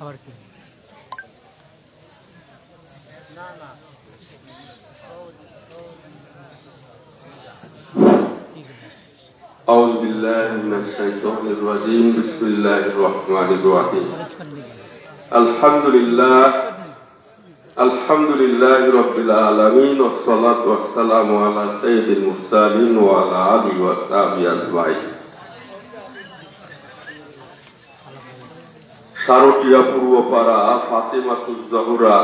আবার কি ঠিক আছে أعوذ بالله من الشيطان الرجيم بسم الله الرحمن الرحيم পরিষ্কার দিকে الحمد لله الحمد لله رب العالمين والصلاة والسلام على سيد المرسلين وعلى آله وصحبه أجمعين শারটিয়া পূর্বপাড়া, ফাতেমাতুজ জহরা,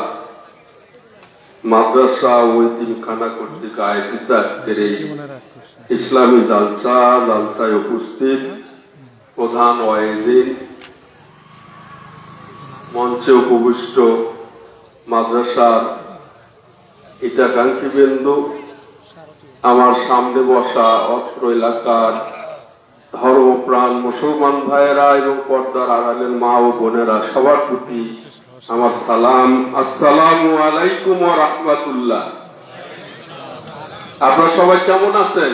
মাদ্রাসা ও ইতিমখানা কর্তৃক আয়োজিত আজকের এই ইসলামী জালসা, জালসায় উপস্থিত প্রধান ওয়াইদিন মঞ্চে উপবিষ্ট মাদ্রাসার হিতাকাঙ্ক্ষী বিন্দু, আমার সামনে বসা অত্র এলাকার ধর্মপ্রাণ মুসলমান ভাইয়েরা এবং পর্দার আড়ালের মা ও বোনেরা, সবার প্রতি আমার সালাম। আসসালামু আলাইকুম রাহমাতুল্লাহ। আপনারা সবাই কেমন আছেন?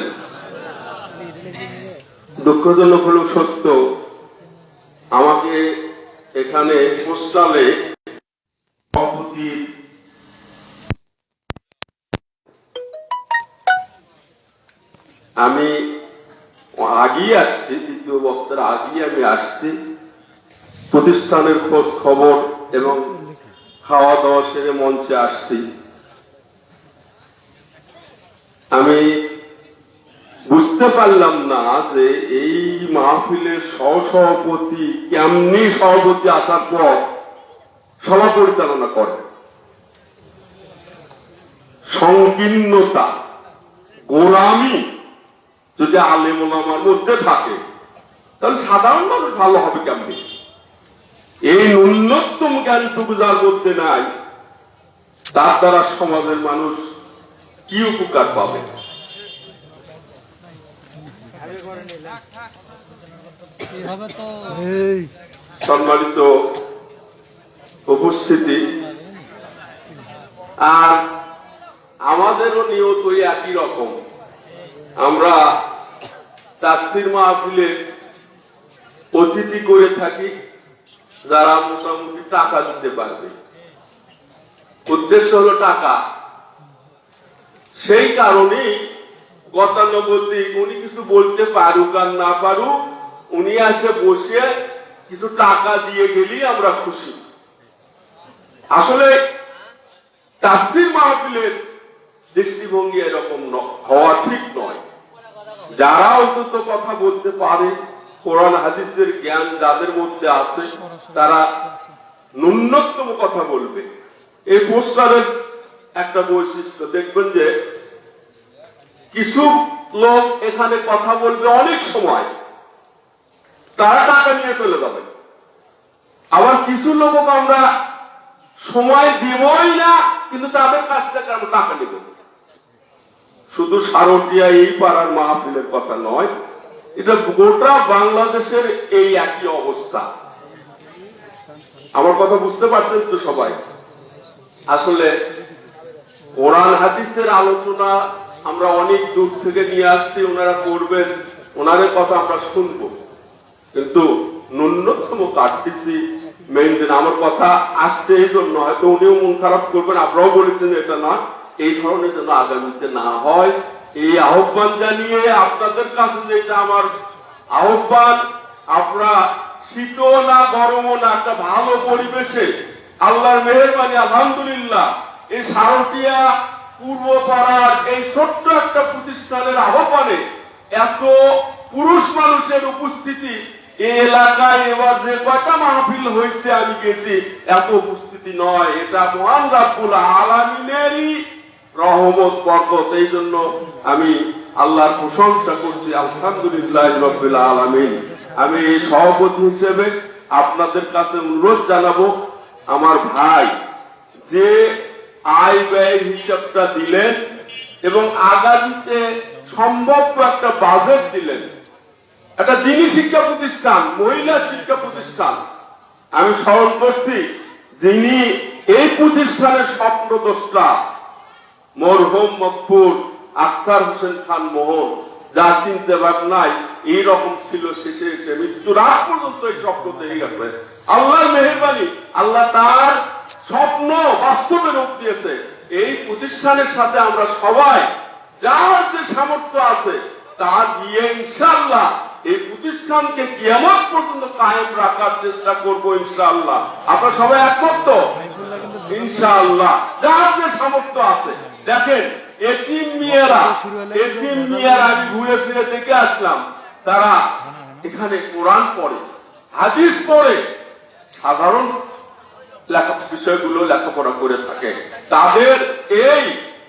দুঃখজনক হলেও সত্য, আমাকে এখানে পোস্টালে সভাপতি আমি আগিয়ে আসছি, দ্বিতীয় বক্তার আগিয়ে আমি আসছি। প্রতিষ্ঠানের খোঁজ খবর এবং খাওয়া দাওয়া সেরে মঞ্চে আসছি। আমি বুঝতে পারলাম না যে এই মাহফিলের সহসভাপতি কেমনি সভাপতি আসার পর সভা পরিচালনা করে। সংকীর্ণতা, গোলামি যদি আলেম ওলামার মধ্যে থাকে তাহলে সাধারণ মানুষ ভালো হবে কেমনি? এই ন্যূনতম জ্ঞানটুকু যার মধ্যে নাই তার দ্বারা সমাজের মানুষ কি উপকার পাবে? সম্মানিত উপস্থিতি। আর আমাদেরও নিয়ত ওই একই রকম। আমরা তাফসির মাহফিলে অতিথি করে থাকি, যারা মোটামুটি টাকা দিতে পারবে। উদ্দেশ্য হলো টাকা। সেই কারণেই গতানুগতিক, উনি কিছু বলতে পারুক আর না পারুক, উনি আসে বসে কিছু টাকা দিয়ে গেলেই আমরা খুশি। আসলে তাফসির মাহফিলের দৃষ্টিভঙ্গি এরকম হওয়া ঠিক নয়। যারা অন্তত কথা বলতে পারে, কোরআন, হাদিসের জ্ঞান যাদের মধ্যে আছে, তারা ন্যূনতম কথা বলবে। এই পোস্টারের একটা বৈশিষ্ট্য, দেখবেন যে কিছু লোক এখানে কথা বলবে অনেক সময়, তারা টাকা নিয়ে চলে যাবে। আবার কিছু লোক আমরা সময় দেবই না, কিন্তু তাদের কাছ থেকে আমরা টাকা নেব। শুধু সারটিয়া এই পাড়ার মাহফিলের কথা নয়, এটা গোটা বাংলাদেশের এই একই অবস্থা। আমার কথা বুঝতে পারছেন তো সবাই? আসলে কোরআন হাদিসের আলোচনা আমরা অনেক দূর থেকে নিয়ে আসছি, ওনারা করবেন, ওনাদের কথা আমরা শুনব। কিন্তু ন্যূনতম কাটতেছি মেনটেন আমার কথা আসছে এই জন্য হয়তো উনিও মন খারাপ করবেন, আপনারাও বলেছেন এটা না এই ধরনের যেন আগামীতে না হয়, এই আহ্বান জানিয়ে আপনাদের কাছে যেটা আমার আহ্বান আপনারা শীতও না, গরমও না, একটা ভালো পরিবেশে আল্লাহর মেহরবানি, আলহামদুলিল্লাহ, এই সারটিয়া পূর্ব পাড়ার এই ছোট্ট একটা প্রতিষ্ঠানের আহ্বানে এত পুরুষ মানুষের উপস্থিতি এই এলাকায় এবার যে কয়টা মাহফিল হয়েছে আমি গেছি, এত উপস্থিতি নয়। এটা মহান রাব্বুল আলামিনেরই রহমত, বরকত, এই জন্য আমি আল্লাহর প্রশংসা করছি, আলহামদুলিল্লাহ আমি এই সভাপতি হিসেবে আপনাদের কাছে অনুরোধ জানাব, আমার ভাই যে আয় ব্যয় হিসাবটা দিলেন এবং আগামীতে সম্ভব একটা বাজেট দিলেন, একটা যিনি শিক্ষা প্রতিষ্ঠান, মহিলা শিক্ষা প্রতিষ্ঠান, আমি স্মরণ করছি যিনি এই প্রতিষ্ঠানের স্বপ্নদ্রষ্টা। মরহুম মকবুর আখতার হোসেন খান মোহন যা চিনতে ভাবনায় এইরকম ছিল শেষে এসে মৃত্যুর আগ পর্যন্ত এই স্বপ্ন থেকে গেছে। আল্লাহর মেহরবানি আল্লাহ তার স্বপ্ন বাস্তবে রূপ দিয়েছে। এই প্রতিষ্ঠানের সাথে আমরা সবাই যার যে সামর্থ্য আছে তা দিয়ে ইনশাআল্লাহ এই প্রতিষ্ঠানকে কিয়ামত পর্যন্ত কায়েম রাখার চেষ্টা করব ইনশাআল্লাহ। আপনারা সবাই একমত? ইনশাআল্লাহ। যার যে সামর্থ্য আছে দেখেন, এতিম মেয়েরা এতিম মেয়েরা আমি ঘুরে ফিরে দেখে আসলাম। তারা এখানে কোরআন পড়ে, হাদিস পড়ে। সাধারণ লেখা বিষয়গুলো লেখাপড়া করে থাকে। তাদের এই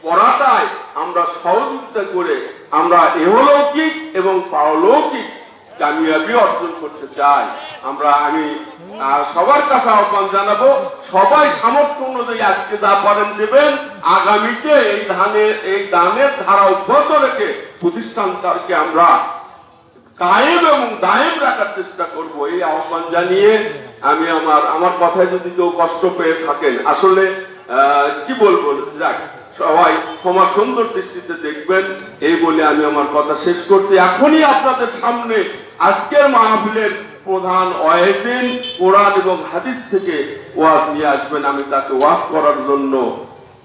পড়াটায় আমরা সহযোগিতা করে আমরা এহলৌকিক এবং পারলৌকিক কামিয়াবি অর্জন করতে চাই। আমরা, আমি সবার কাছে আহ্বান জানাব, সবাই সামর্থ্য অনুযায়ী আজকে যা পারেন দেবেন, আগামীতে এই ধানের, এই দানের ধারা অব্যাহত রেখে প্রতিষ্ঠানটাকে আমরা কায়েম এবং দায়েম রাখার চেষ্টা করব। এই আহ্বান জানিয়ে আমি আমার আমার কথায় যদি কেউ কষ্ট পেয়ে থাকেন, আসলে কি বলব, যাক, সবাই ক্ষমা সুন্দর দৃষ্টিতে দেখবেন, এই বলে আমি আমার কথা শেষ করছি। এখনই আপনাদের সামনে আজকের মাহফিলের প্রধান ওয়াইদিন কোরআন এবং হাদিস থেকে ওয়াজ নিয়ে আসবেন আমি তাকে ওয়াজ করার জন্য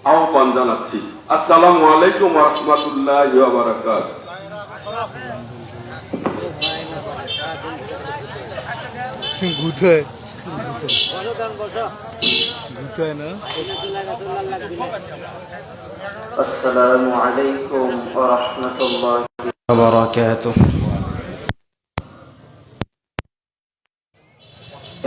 আহ্বান জানাচ্ছি। আসসালামু আলাইকুম রহমতুল্লাহ বারাকাত আসসালামু আলাইকুম রহমতুল্লাহ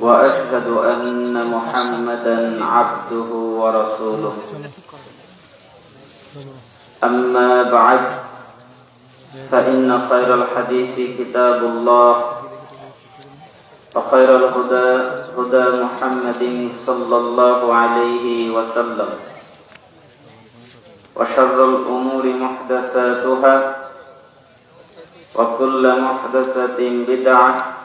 وأشهد أن محمدا عبده ورسوله. أما بعد فإن خير الحديث كتاب الله وخير الهدى هدى محمد صلى الله عليه وسلم وشر الأمور محدثاتها وكل محدثة بدعة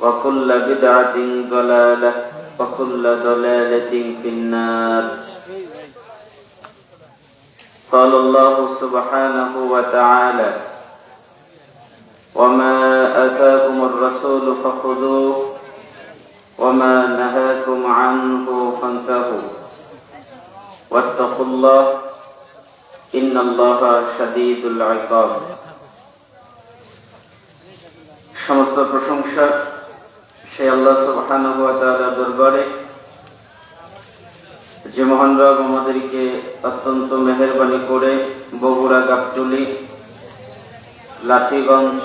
وكل بدعة ضلالة وكل ضلالة في النار قال الله سبحانه وتعالى وما آتاكم الرسول فخذوه وما نهاكم عنه فانتهوا واتقوا الله إن الله شديد العقاب সমস্ত প্রশংসা সে আল্লাহ সুবহানাহু ওয়া তাআলার দরবারে যে মহান রব আমাদেরকে অত্যন্ত মেহেরবানি করে বগুড়া গাবটুলি লাঠিগঞ্জ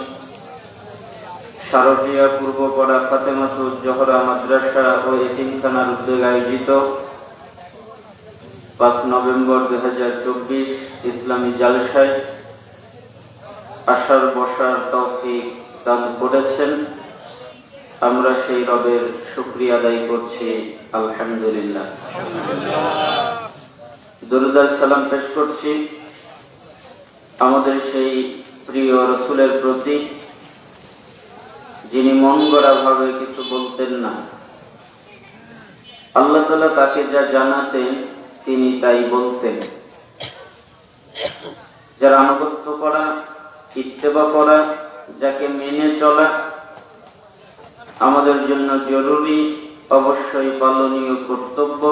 শারটিয়া পূর্বপাড়া ফাতেমাতুল জহরা মাদ্রাসা ও এতিমখানার উদ্যোগে আয়োজিত পাঁচ নভেম্বর দুই হাজার চব্বিশ ইসলামী জালসায় আসার বসার তৌফিক দান করেছেন। আমরা সেই রবের শুক্রিয়া আদায় করছি, আলহামদুলিল্লাহ। দরুদার সালাম পেশ করছি আমাদের সেই প্রিয় রসুলের প্রতি, যিনি মন গড়া ভাবে কিছু বলতেন না। আল্লাহ তালা তাকে যা জানাতেন, তিনি তাই বলতেন। যার আনুগত্য করা, ইত্তেবা করা, যাকে মেনে চলা আমাদের জন্য জরুরি, অবশ্যই পালনীয় কর্তব্য।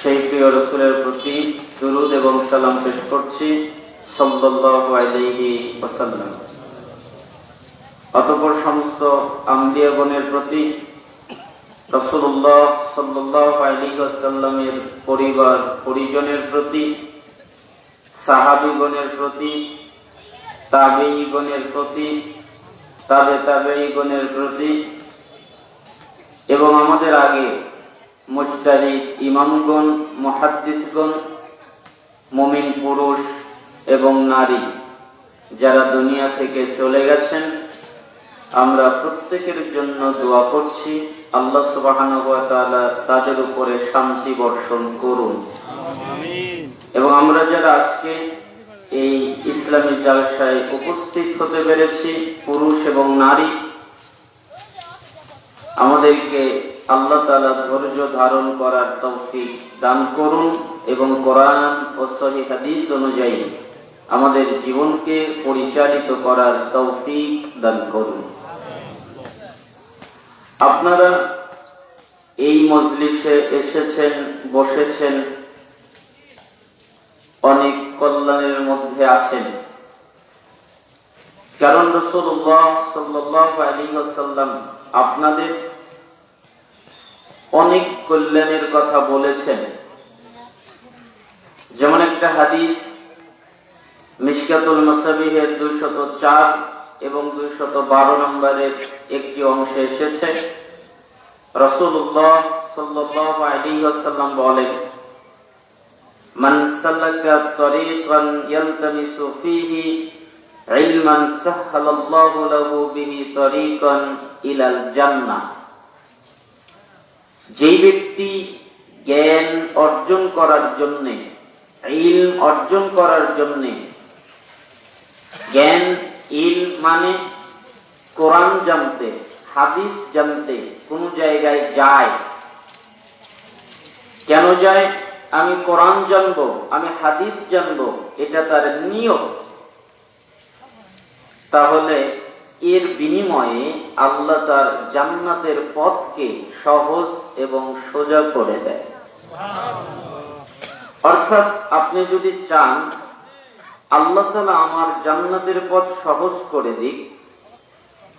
সেই প্রিয় রসুলের প্রতি দুরুদ এবং সালাম পেশ করছি অতঃপর সমস্ত আম্বিয়াগণের প্রতি রসুল্লাহ সাল্লাহ আলী আসাল্লামের পরিবার, পরিজনের প্রতি, সাহাবিগণের প্রতি তাবেইগণের প্রতি তাবে তাবেইগণের প্রতি এবং আমাদের আগে মুস্তারিদ ইমামগণ মহাদ্দিসগণ মুমিন পুরুষ এবং নারী যারা দুনিয়া থেকে চলে গেছেন আমরা প্রত্যেকের জন্য দোয়া করছি। আল্লাহ সুবহানাহু ওয়া তাদের উপরে শান্তি বর্ষণ করুন। এবং আমরা যারা আজকে এই ইসলামী জালসায় উপস্থিত হতে পেরেছি পুরুষ এবং নারী। আমাদেরকে আল্লাহ তাআলা ধৈর্য ধারণ করার তৌফিক দান করুন এবং কোরআন ও সহি হাদিস অনুযায়ী আমাদের জীবনকে পরিচালিত করার তৌফিক দান করুন। আপনারা এই মজলিসে এসেছেন, বসেছেন অনেক কল্যাণের মধ্যে আছেন। কারণ রসুল্লাহ আপনাদের অনেক কল্যাণের কথা বলেছেন। যেমন একটা হাদিস, মিশকাতুল মুসাবিহের দুইশত চার এবং দুইশত বারো নম্বরের একটি অংশে এসেছে। রসুল্লাহ সাল্লাহ আলী ওয়াসাল্লাম বলেন من سلك طريقا يلتمس فيه علما سهل الله له به طريقا إلى الجنة যেই ব্যক্তি জ্ঞান অর্জন করার জন্য ইলম অর্জন করার জন্য জ্ঞান ইল মানে কোরআন জানতে হাদিস জানতে কোন জায়গায় যায় কেন যায় আমি কোরআন জানব, আমি হাদিস জানব, এটা তার নিয়ম। তাহলে এর বিনিময়ে আল্লাহ তার জান্নাতের পথকে সহজ এবং সোজা করে দেয়। অর্থাৎ আপনি যদি চান, আল্লাহ তালা আমার জান্নাতের পথ সহজ করে দিক,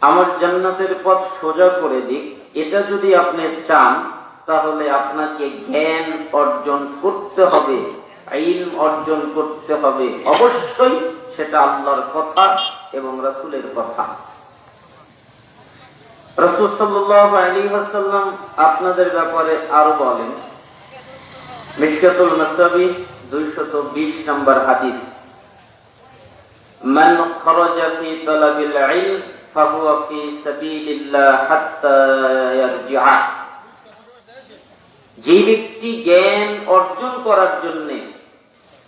আমার জান্নাতের পথ সোজা করে দিক, এটা যদি আপনি চান তাহলে আপনাকে জ্ঞান অর্জন করতে হবে আইন অর্জন করতে হবে অবশ্যই সেটা আল্লাহর কথা এবং রাসুলের কথা রসুল সাল্লাহ আলী হাসাল্লাম আপনাদের ব্যাপারে আরো বলেন মিশকাতুল মাসাবি দুইশত বিশ নম্বর হাদিস من خرج في طلب العلم فهو في سبيل الله حتى يرجع যে ব্যক্তি জ্ঞান অর্জন করার জন্য,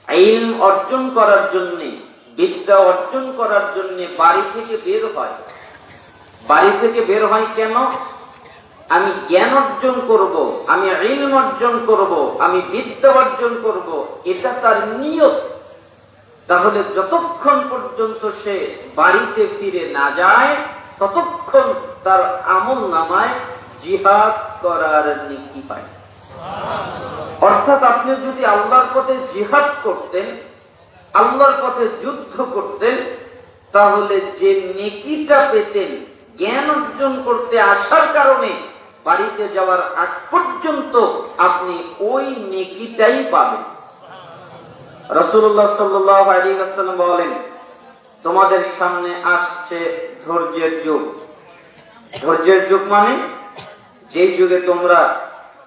আইন অর্জন করার জন্য, বিদ্যা অর্জন করার জন্য বাড়ি থেকে বের হয়। বাড়ি থেকে বের হয় কেন? আমি জ্ঞান অর্জন করব, আমি আইন অর্জন করব, আমি বিদ্যা অর্জন করব, এটা তার নিয়ত। তাহলে যতক্ষণ পর্যন্ত সে বাড়িতে ফিরে না যায়, ততক্ষণ তার আমল নামায় জিহাদ করার নীতি পায়। অর্থাৎ আপনি যদি আল্লাহর পথে জিহাদ করতেন, আল্লাহর পথে যুদ্ধ করতেন, তাহলে যে নেকিটা পেতেন, জ্ঞান অর্জন করতে আসার কারণে বাড়িতে যাওয়ার আগ পর্যন্ত আপনি ওই নেকিটাই পাবেন। রসুল্লাহ সাল্লাম বলেন, তোমাদের সামনে আসছে ধৈর্যের যুগ। ধৈর্যের যুগ মানে যে যুগে তোমরা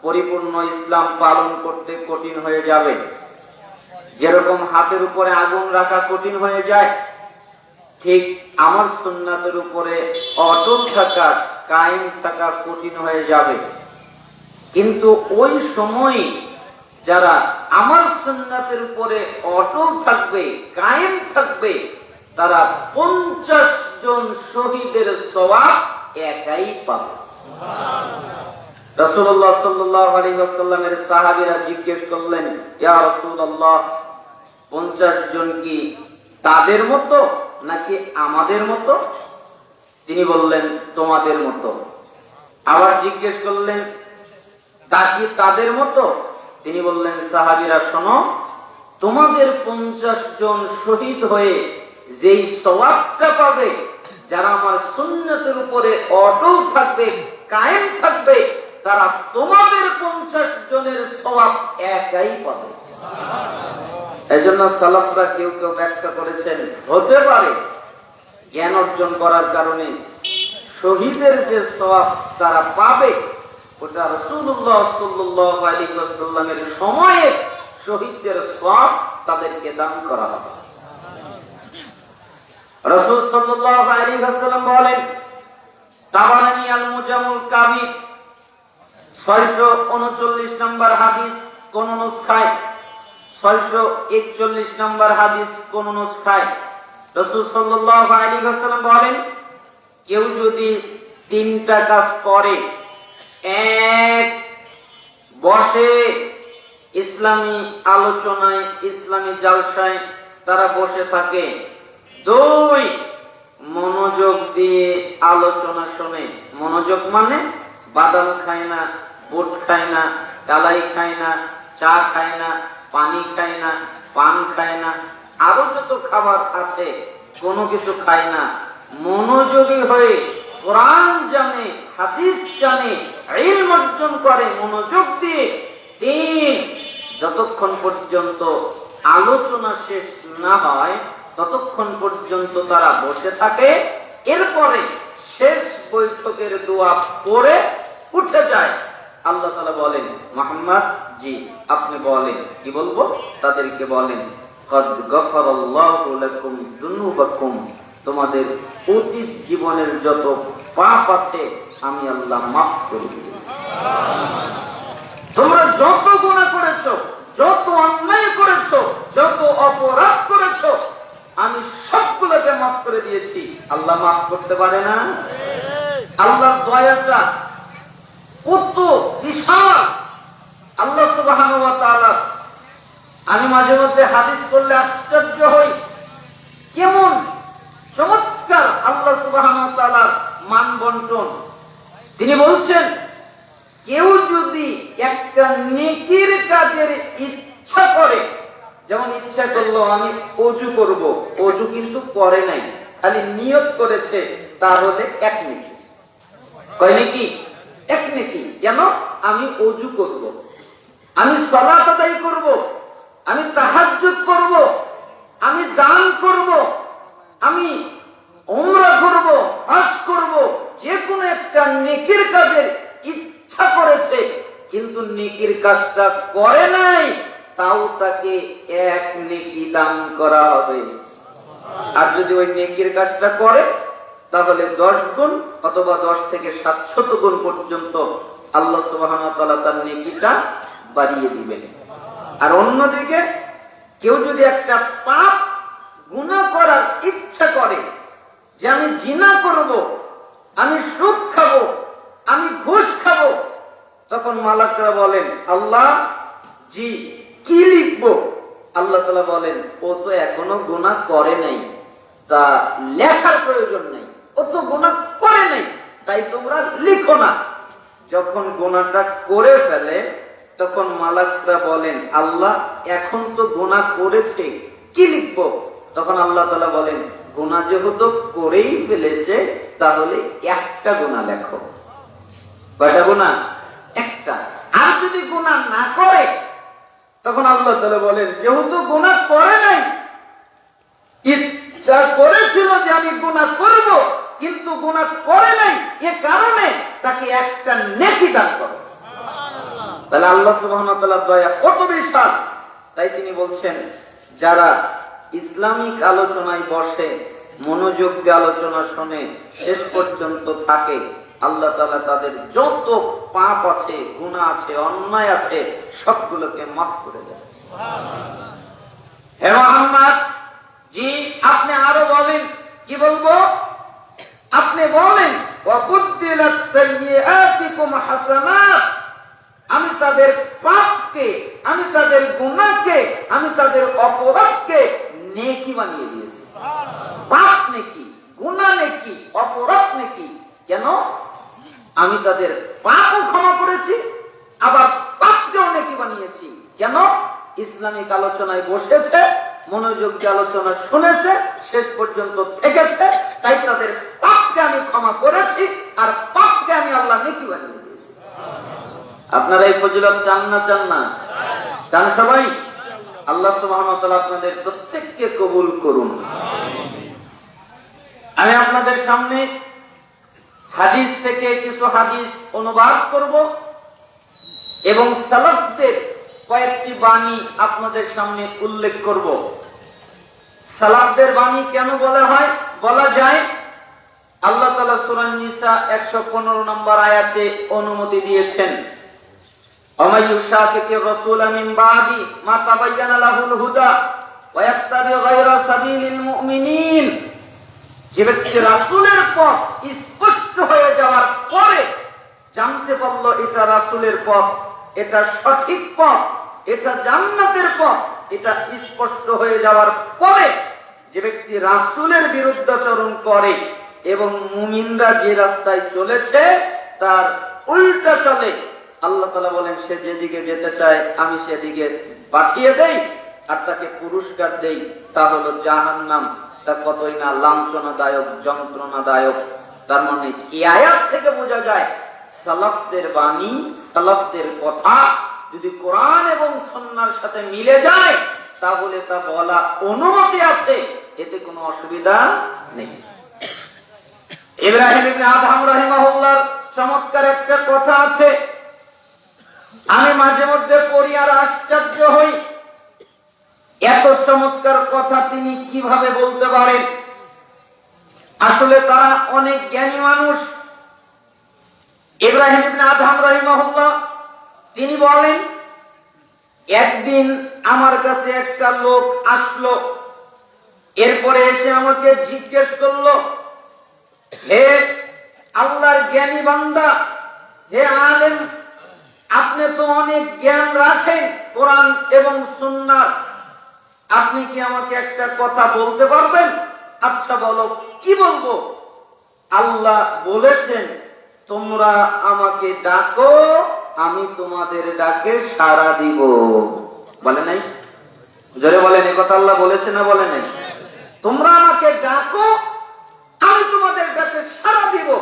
পরিপূর্ণ ইসলাম পালন করতে কঠিন হয়ে যাবে। যেরকম হাতের উপরে আগুন রাখা কঠিন হয়ে যায়, ঠিক আমার সুন্নাতের উপরে অটল থাকা, কায়েম থাকা কঠিন হয়ে যাবে। কিন্তু ওই সময় যারা আমার সুন্নাতের উপরে অটল থাকবে, কায়েম থাকবে, তারা পঞ্চাশ জন শহীদের সবাব একাই পাবে। রসুল্লাহ সাল্লাহ আলী আসাল্লামের সাহাবিরা জিজ্ঞেস করলেন, ইয়া রসুল্লাহ পঞ্চাশ জন কি তাদের মতো নাকি আমাদের মতো? তিনি বললেন, তোমাদের মতো। আবার জিজ্ঞেস করলেন, তা কি তাদের মতো? তিনি বললেন, সাহাবিরা, শোনো, তোমাদের পঞ্চাশ জন শহীদ হয়ে যেই সবাবটা পাবে, যারা আমার সুন্নতের উপরে অটল থাকবে, কায়েম থাকবে তারা তোমাদের পঞ্চাশ জনের স্বভাব একাই পাবে এই জন্য সালাফরা কেউ কেউ ব্যাখ্যা করেছেন, হতে পারে জ্ঞান অর্জন করার কারণে শহীদের যে সব তারা পাবে, ওটা রসুল্লাহ সাল্লাহ সময়ে শহীদদের সব তাদেরকে দান করা হবে। রসুল সাল্লাহ আলী সাল্লাম বলেন, তাবারানি আল মুজামুল কাবি ছয়শো উনচল্লিশ নম্বর হাদিস কোন নুসখায়। ছয়শো একচল্লিশ নম্বর হাদিস কোন নুসখায়। রসুল আলাইহি ওয়াসাল্লাম বলেন, কেউ যদি তিনটা কাজ করে, এক বসে ইসলামী আলোচনায়, ইসলামী জালসায় তারা বসে থাকে, দুই মনোযোগ দিয়ে আলোচনা শোনে। মনোযোগ মানে বাদাম খায় না বুট খায় না কালাই খায় না, চা খায় না, পানি খায় না, পান খায় না, আরও যত খাবার আছে, কোনো কিছু খায় না। মনোযোগী হয়ে কোরআন জানে, হাদিস জানে, ইলম অর্জন করে, মনোযোগ দিয়ে তিন যতক্ষণ পর্যন্ত আলোচনা শেষ না হয়, ততক্ষণ পর্যন্ত তারা বসে থাকে, এরপরে শেষ বৈঠকের দোয়া পড়ে উঠে যায়। আল্লাহ তালা বলেন, মোহাম্মদ, জি, আপনি বলেন। কি বলব? তাদেরকে বলেন তোমাদের অতীত জীবনের যত পাপ আছে, আমি আল্লাহ মাফ করে তোমরা যত গুণা করেছ, যত অন্যায় করেছ, যত অপরাধ করেছ, আমি সবগুলোকে মাফ করে দিয়েছি। আল্লাহ মাফ করতে পারে না? আল্লাহ দয়াটা কত বিশাল আল্লাহ ওয়া আমি মাঝে মধ্যে হাদিস করলে আশ্চর্য হই। কেমন চমৎকার আল্লাহ ওয়া মান বন্টন তিনি বলছেন, কেউ যদি একটা নেকির কাজের ইচ্ছা করে, যেমন ইচ্ছা করল, আমি অজু করব, অজু কিন্তু করে নাই, খালি নিয়ত করেছে, তার হলে এক নেকি। কয় নাকি? এক নেকি? কেন? আমি অজু করব। আমি সলাত আদায় করব। আমি তাহাজ্জুদ করব। আমি দান করব। আমি ওমরা করব, হজ করব। যে কোনো একটা নেকির কাজের ইচ্ছা করেছে, কিন্তু নেকির কাজটা করে নাই, তাও তাকে এক নেকি দান করা হবে। আর যদি ওই নেকির কাজটা করে তাহলে দশ গুণ অথবা দশ থেকে সাতশত গুণ পর্যন্ত আল্লাহ সুবাহ তার নেকিটা বাড়িয়ে দিবেন। আর অন্যদিকে কেউ যদি একটা পাপ গুণা করার ইচ্ছা করে যে আমি জিনা করব, আমি সুখ খাব, আমি ঘুষ খাব, তখন মালাকরা বলেন, আল্লাহ জি, কি লিখব? আল্লাহ তালা বলেন, ও তো এখনও গুণা করে নাই, তা লেখার প্রয়োজন নেই। ও তো গুণা করে নাই। তাই তোমরা লিখো না। যখন গুণাটা করে ফেলে, তখন মালাকরা বলেন, আল্লাহ এখন তো গুণা করেছে, কি লিখব? তখন আল্লাহ তালা বলেন গুণা যেহেতু করেই ফেলেছে, তাহলে একটা গোনা লেখো। কয়টা গুণা একটা। আর যদি গোনা না করে, তখন আল্লাহ তালা বলেন, যেহেতু গোনা করে নাই ইচ্ছা করেছিল যে আমি গুণা করব কিন্তু গুণা করে নাই এ কারণে তাকে একটা নেকি দান করো। তাহলে আল্লাহ সুবহান দয়া কত বিশাল। তাই তিনি বলছেন যারা ইসলামিক আলোচনায় বসে মনোযোগ দিয়ে আলোচনা শুনে শেষ পর্যন্ত থাকে আল্লাহ তালা তাদের যত পাপ আছে গুণা আছে অন্যায় আছে সবগুলোকে মাফ করে দেয় হে মোহাম্মদ! জি, আপনি আরও বলেন। কি বলব? আপনি বলেন আমি তাদের পাপকে, আমি তাদের গুণাকে আমি তাদের অপরাধকে নেকি বানিয়ে দিয়েছি। পাপ নেকি গুণা নেকি, অপরাধ নেকি। কেন? আমি তাদের পাপও ক্ষমা করেছি, আবার পাপকেও নেকি বানিয়েছি। কেন? ইসলামিক আলোচনায় বসেছে মনোযোগ দিয়ে আলোচনা শুনেছে, শেষ পর্যন্ত থেকেছে। তাই তাদের পাপকে আমি ক্ষমা করেছি, আর পাপকে আমি আল্লাহ নেকি বানিয়ে দিয়েছি। আপনারা এই ফজিলত চান না চান না? চান সবাই? আল্লাহ সুবহানাহু আপনাদের প্রত্যেককে কবুল করুন। আমি আপনাদের সামনে হাদিস থেকে কিছু হাদিস অনুবাদ করব, এবং সালাফদের কয়েকটি বাণী আপনাদের সামনে উল্লেখ করব। সালাফদের বাণী কেন বলা হয়? বলা যায়, আল্লাহ তালা সুরান নিসা একশো পনেরো নম্বর আয়াতে অনুমতি দিয়েছেন। যে পথ হয়ে যাওয়ার পরে জানতে এটা পথ, এটা সঠিক পথ, এটা জান্নাতের পথ, এটা স্পষ্ট হয়ে যাওয়ার পরে যে ব্যক্তি রাসূলের বিরুদ্ধাচরণ করে এবং মুমিনরা যে রাস্তায় চলেছে, তার উল্টা চলে। আল্লাহ তালা বলেন, সে যেদিকে যেতে চায়, আমি সেদিকে পাঠিয়ে দেই। আর তাকে পুরস্কার দেই। তা হলো জাহান্নাম। তা কতই না লাঞ্ছনাদায়ক, যন্ত্রণাদায়ক। তার মানে এই আয়াত থেকে বোঝা যায়, সালাফদের বাণী, সালাফদের কথা যদি কোরআন এবং সন্ন্যার সাথে মিলে যায়, তাহলে তা বলা অনুমতি আছে। অসুবিধা নেই। ইব্রাহিম আদহাম রাহিমাহুল্লাহর চমৎকার একটা কথা আছে। আমি মাঝে মধ্যে পড়ি আর আশ্চর্য হই। এত চমৎকার কথা তিনি কীভাবে বলতে পারেন? আসলে তারা অনেক জ্ঞানী মানুষ। ইব্রাহিম ইবনে রাহিমাহুল্লাহ, তিনি বলেন, একদিন আমার কাছে একটা লোক আসলো। এরপরে এসে আমাকে জিজ্ঞেস করল, হে আল্লাহর জ্ঞানী বান্দা, হে আলেম, আপনি তো অনেক জ্ঞান রাখেন, কোরআন এবং সুন্নার আপনি কি আমাকে একটা কথা বলতে পারবেন? আচ্ছা বলো, কি বলব? আল্লাহ বলেছেন, তোমরা আমাকে ডাকো, আমি তোমাদের ডাকে সাড়া দিব। বলে নাই? জোরে বলেন, এ কথা আল্লাহ বলেছে না বলে নাই? তোমরা আমাকে ডাকো, আমি তোমাদের কাছে সারা দিব।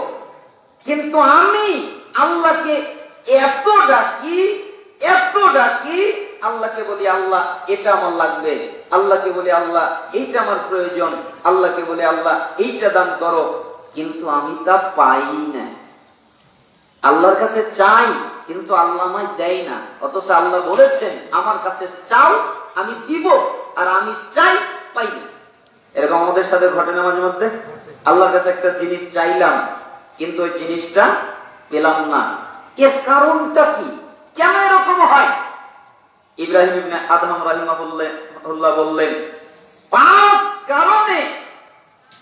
কিন্তু আমি আল্লাহকে এত ডাকি এত ডাকি, আল্লাহকে বলি, আল্লাহ, এটা আমার লাগবে। আল্লাহকে বলি, আল্লাহ, এইটা আমার প্রয়োজন। আল্লাহকে বলি, আল্লাহ, এইটা দান করো। কিন্তু আমি তা পাই না। আল্লাহর কাছে চাই, কিন্তু আল্লাহ আমায় দেয় না। অথচ আল্লাহ বলেছেন, আমার কাছে চাও, আমি দিব, আর আমি চাই পাই না। এরকম আমাদের সাথে ঘটে না মাঝে মধ্যে আল্লাহর কাছে একটা জিনিস চাইলাম, কিন্তু ওই জিনিসটা পেলাম না। এর কারণটা কি? কেন এরকম হয়? ইব্রাহিম আদম রাহিমা বললেন বললেন, পাঁচ কারণে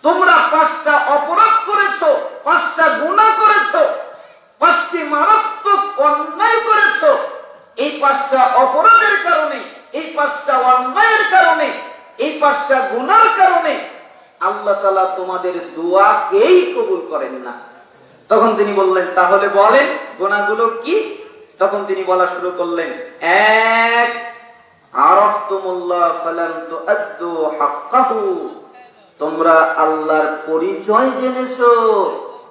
তোমরা পাঁচটা অপরাধ করেছ, পাঁচটা গুনাহ করেছ, পাঁচটি মারাত্মক অন্যায় করেছ। এই পাঁচটা অপরাধের কারণে, এই পাঁচটা অন্যায়ের কারণে, এই পাঁচটা গুণার কারণে আল্লাহ তালা তোমাদের দোয়াকেই কবুল করেন না। তখন তিনি বললেন, তাহলে বলেন গোনাগুলো কি? তখন তিনি বলা শুরু করলেন, এক তোমরা আল্লাহর পরিচয় জেনেছো,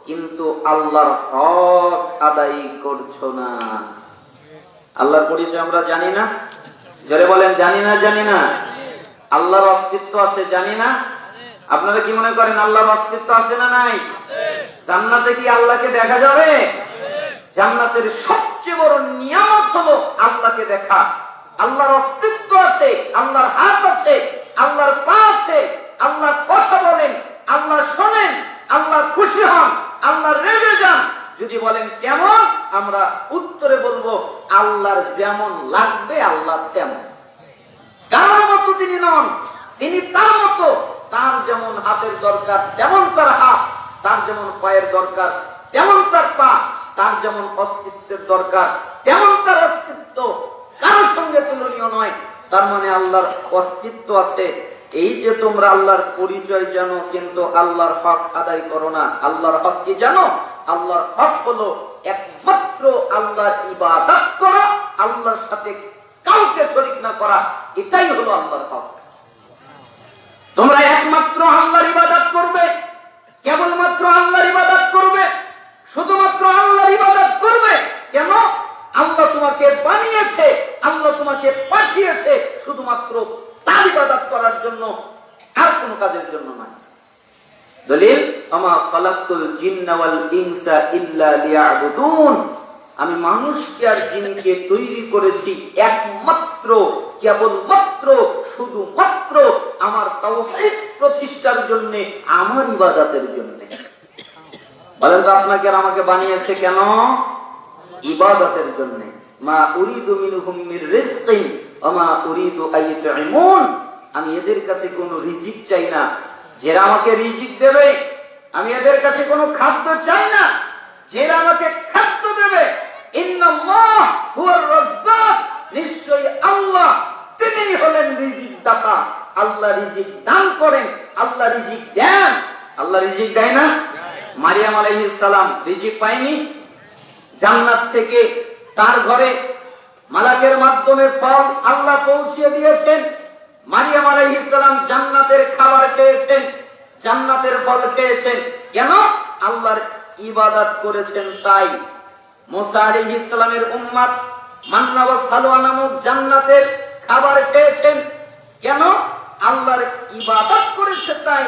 কিন্তু আল্লাহর হক আদায় করছ না। আল্লাহর পরিচয় আমরা জানি না। জোরে বলেন, জানি না জানি না। আল্লাহর অস্তিত্ব আছে, জানি না। আপনারা কি মনে করেন, আল্লাহর অস্তিত্ব আছে না নাই? জান্নাতে কি আল্লাহকে দেখা যাবে? জান্নাতের সবচেয়ে বড় নিয়ামত হলো আল্লাহকে দেখা। আল্লাহর অস্তিত্ব আছে, আল্লাহর হাত আছে আল্লাহর পা আছে আল্লাহ কথা বলেন আল্লাহ শোনেন আল্লাহ খুশি হন আল্লাহ রেগে যান যদি বলেন কেমন আমরা উত্তরে বলব আল্লাহর যেমন লাগবে আল্লাহ তেমন কারোর মতো তিনি নন তিনি তার মতো তার যেমন হাতের দরকার তেমন তার হাত, তার যেমন পায়ের দরকার তেমন তার পা, তার যেমন অস্তিত্বের দরকার তেমন তার অস্তিত্ব কারোর সঙ্গে তুলনীয় নয়। তার মানে আল্লাহর অস্তিত্ব আছে। এই যে তোমরা আল্লাহর পরিচয় জানো, কিন্তু আল্লাহর হক আদায় করো না। আল্লাহর হক কি জানো? আল্লাহর হক হলো একমাত্র আল্লাহর ইবাদত করা, আল্লাহর সাথে কাউকে শরিক না করা। এটাই হলো আল্লাহর হক। তোমরা একমাত্র আল্লাহর ইবাদত করবে, কেবলমাত্র আল্লাহর ইবাদত করবে, শুধুমাত্র আল্লাহর ইবাদত করবে? কেন? আল্লাহ তোমাকে বানিয়েছে, আল্লাহ তোমাকে পাঠিয়েছে শুধুমাত্র তার ইবাদত করার জন্য, আর কোন কাজের জন্য নয়। দলিল, আমা খালাকুল জিন্না ওয়াল ইনসা ইল্লা লিয়াবুদুন। আমি মানুষকে আর জিনকে তৈরি করেছি একমাত্র, কেবলমাত্র শুধুমাত্র আমার তাওহীদ প্রতিষ্ঠার জন্য, আমার ইবাদতের জন্য। বলেন তো আপনাকে আমাকে বানিয়েছে কেন? ইবাদতের জন্য। মা উরিদু মিনহুম মির রিজকিন ওয়া মা উরিদু আইয়ুতঈমুন আমি এদের কাছে কোনো রিজিক চাই না। যারা আমাকে রিজিক দেবে, আমি এদের কাছে কোনো খাদ্য চাই না। যারা আমাকে খাদ্য দেবে, ইন্নাল্লাহ হুয়ার রাজ্জাক, নিশ্চয়ই আল্লাহ তিনিই হলেন রিজিক দাতা আল্লাহ রিজিক দান করেন, আল্লাহ রিজিক দেন। আল্লাহ রিজিক দেয় না? মারিয়াম আলাইহিস সালাম রিজিক পায়নি। জান্নাত থেকে তার ঘরে মালাকের মাধ্যমে ফল আল্লাহ পৌঁছিয়ে দিয়েছেন। মারিয়াম আলাইহিস সালাম জান্নাতের খাবার খেয়েছেন, জান্নাতের ফল খেয়েছেন। কেন? আল্লাহর ইবাদত করেছেন তাই। মুসা আলাইহিস সালামের উম্মত মান্না ওয়া সালওয়া নামক জান্নাতের খাবার পেয়েছেন। কেন? আল্লাহর ইবাদত করেছে তাই।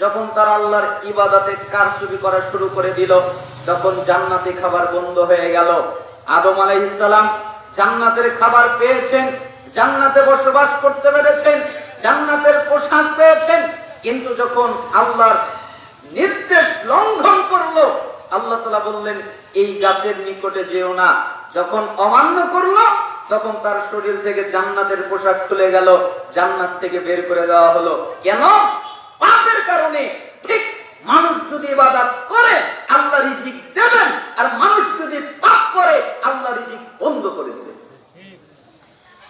যখন তারা আল্লাহর ইবাদতে কারসুবি করা শুরু করে দিল, তখন জান্নাতে খাবার বন্ধ হয়ে গেল। আদম আলাইহিস সালাম জান্নাতের খাবার পেয়েছেন, জান্নাতে বসবাস করতে পেরেছেন, জান্নাতের পোশাক পেয়েছেন। কিন্তু যখন আল্লাহর নির্দেশ লঙ্ঘন করল, আল্লাহ তালা বললেন, এই গাছের নিকটে যেও না। যখন অমান্য করল তখন তার শরীর থেকে জান্নাতের পোশাক খুলে গেল। জান্নাত থেকে বের করে দেওয়া হলো। কেন? পাপের কারণে। ঠিক মানুষ যদি ইবাদত করে, আল্লাহ রিজিক দেবেন। আর মানুষ যদি পাপ করে, আল্লাহ রিজিক বন্ধ করে দেবেন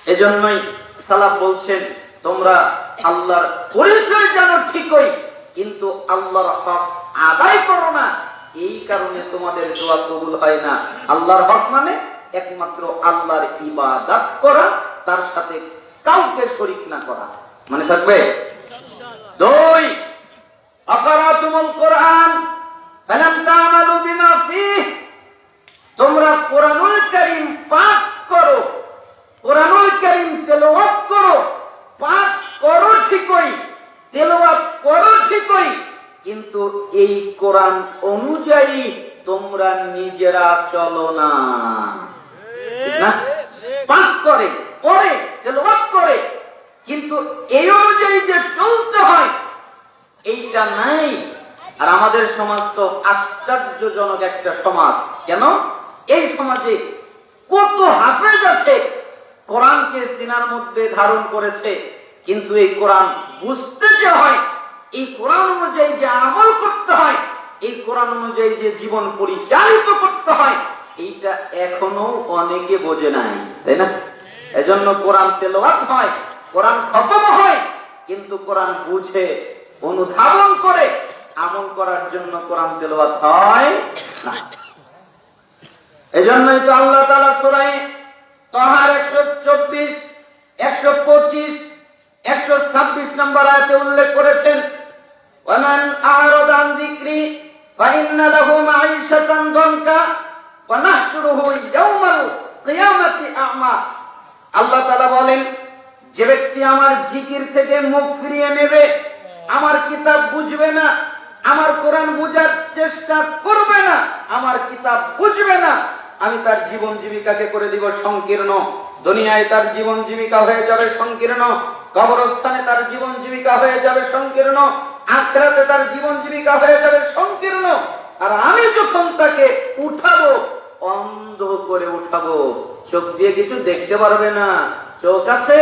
এজন্যই সালাফ বলছেন, তোমরা আল্লাহর পরিচয় জানো ঠিকই, কিন্তু আল্লাহর হক আদায় করো না। এই কারণে তোমাদের দোয়া কবুল হয় না। আল্লাহর হক মানে একমাত্র আল্লাহর ইবাদত করা, তার সাথে কাউকে শরিক না করা। মানে থাকবে? দুই, আকারাতুমুল কোরআন, ফালাম তা'মালু বিমা ফীহ, তোমরা কোরআনুল কারীম পাঠ করো, কোরআনুল কারীম তেলাওয়াত করো, পাঠ করো ঠিকই, তেলাওয়াত করো ঠিকই, কিন্তু এই কোরআন অনুযায়ী তোমরা নিজেরা চলো না। না? পাঠ করে পড়ে তেলাওয়াত করে। এই যে চলতে হয়, এইটা নাই। আর আমাদের সমাজ তো আশ্চর্যজনক একটা সমাজ। কেন? এই সমাজে কত হাফেজ আছে, কোরআনকে সিনার মধ্যে ধারণ করেছে, কিন্তু এই কোরআন বুঝতে যে হয়, এই কোরআন অনুযায়ী যে আমল করতে হয়, এই কোরআন অনুযায়ী যে জীবন পরিচালিত করতে হয় এইটা এখনও অনেকে বোঝে নাই, তাই না? এজন্য কোরআন তেলাওয়াত হয়, কোরআন খতম হয়, কিন্তু কোরআন বুঝে, অনুধাবন করে, আমল করার জন্য কোরআন তেলাওয়াত হয় না। এজন্যই তো আল্লাহ তাআলা সূরায়ে তাহার 124 125 126 নম্বর আয়াতে উল্লেখ করেছেন ওয়ামান আ'রাদা আন যিকরি দনকা আল্লাহ তাআলা বলেন, যে ব্যক্তি আমার জিকির থেকে মুখ ফিরিয়ে নেবে, আমার কিতাব বুঝবে না, আমার কোরআন বুঝার চেষ্টা করবে না, আমার কিতাব বুঝবে না, আমি তার জীবন জীবিকাকে করে দিব সংকীর্ণ। দুনিয়ায় তার জীবন জীবিকা হয়ে যাবে সংকীর্ণ, কবরস্থানে তার জীবন জীবিকা হয়ে যাবে সংকীর্ণ, আখরাতে তার জীবন জীবিকা হয়ে যাবে সংকীর্ণ। আর আমি যখন তাকে উঠাবো অন্ধ করে উঠাবো। চোখ দিয়ে কিছু দেখতে পারবে না। চোখ আছে,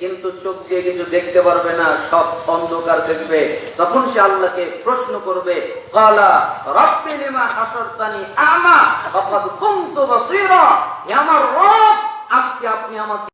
কিন্তু চোখ দিয়ে কিছু দেখতে পারবে না। সব অন্ধকার দেখবে। তখন সে আল্লাহকে প্রশ্ন করবে আমার রব, আজকে আপনি আমাকে